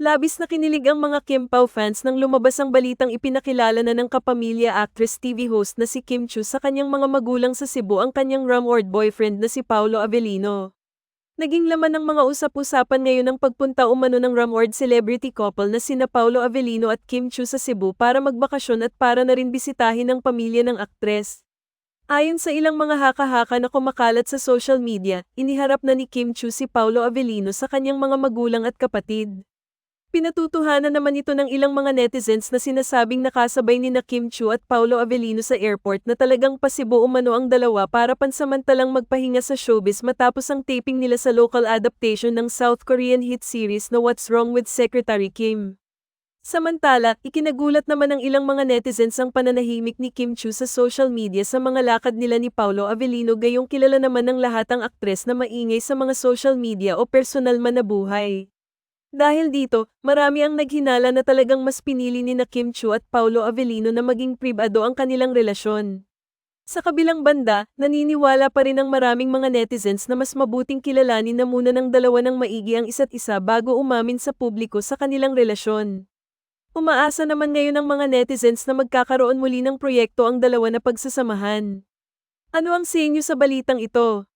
Labis na kinilig ang mga Kim Pao fans nang lumabas ang balitang ipinakilala na ng kapamilya actress TV host na si Kim Chu sa kanyang mga magulang sa Cebu ang kanyang Ramward boyfriend na si Paulo Avellino. Naging laman ng mga usap-usapan ngayon ang pagpunta umano ng Ramward celebrity couple na sina Paulo Avellino at Kim Chu sa Cebu para magbakasyon at para na rin bisitahin ng pamilya ng aktres. Ayon sa ilang mga haka-haka na kumakalat sa social media, iniharap na ni Kim Chu si Paulo Avellino sa kanyang mga magulang at kapatid. Pinatutuhanan naman ito ng ilang mga netizens na sinasabing nakasabay ni na Kim Chu at Paulo Avellino sa airport na talagang pasibo umano ang dalawa para pansamantalang magpahinga sa showbiz matapos ang taping nila sa local adaptation ng South Korean hit series na What's Wrong with Secretary Kim. Samantala, ikinagulat naman ng ilang mga netizens ang pananahimik ni Kim Chu sa social media sa mga lakad nila ni Paulo Avellino gayong kilala naman ng lahat ang aktres na maingay sa mga social media o personal man na buhay. Dahil dito, marami ang naghinala na talagang mas pinili ni na Kim Chu at Paulo Avellino na maging pribado ang kanilang relasyon. Sa kabilang banda, naniniwala pa rin ang maraming mga netizens na mas mabuting kilalanin na muna ng dalawa ng maigi ang isa't isa bago umamin sa publiko sa kanilang relasyon. Umaasa naman ngayon ang mga netizens na magkakaroon muli ng proyekto ang dalawa na pagsasamahan. Ano ang sa inyo sa balitang ito?